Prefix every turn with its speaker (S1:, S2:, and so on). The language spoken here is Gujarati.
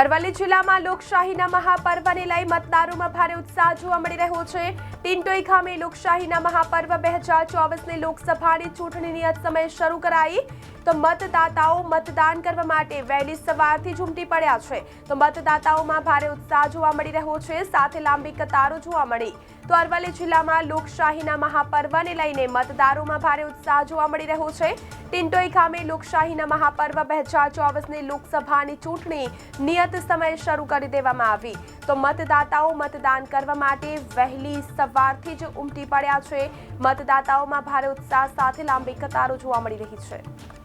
S1: અરવલ્લી જિલ્લામાં લોકશાહીના મહાપર્વને લઈ મતદારોમાં ભારે ઉત્સાહ જોવા મળી રહ્યો છે. ટિન્ટોઈ ખામે લોકશાહીના મહાપર્વ બે હજાર ચોવીસની લોકસભાની ચૂંટણીની અત સમયે શરૂ કરાઈ. તો મતદાતાઓ મતદાન કરવા માટે વહેલી સવારથી જ ઉમટી પડ્યા છે. તો મતદાતાઓમાં ભારે ઉત્સાહ જોવા મળી રહ્યો છે, સાથે લાંબી કતારો જોવા મળી. તો અરવલ્લી જિલ્લામાં લોકશાહીના મહાપર્વને લઈને મતદારોમાં ભારે ઉત્સાહ જોવા મળી રહ્યો છે. ટિન્ટોઈ ખામે લોકશાહીના મહાપર્વ બે હજાર ચોવીસની લોકસભાની ચૂંટણી નિયત સમયે શરૂ કરી દેવામાં આવી. તો મતદાતાઓ મતદાન કરવા માટે વહેલી સવારથી જ ઉમટી પડ્યા છે. મતદાતાઓમાં ભારે ઉત્સાહ સાથે લાંબી કતારો જોવા મળી રહી છે.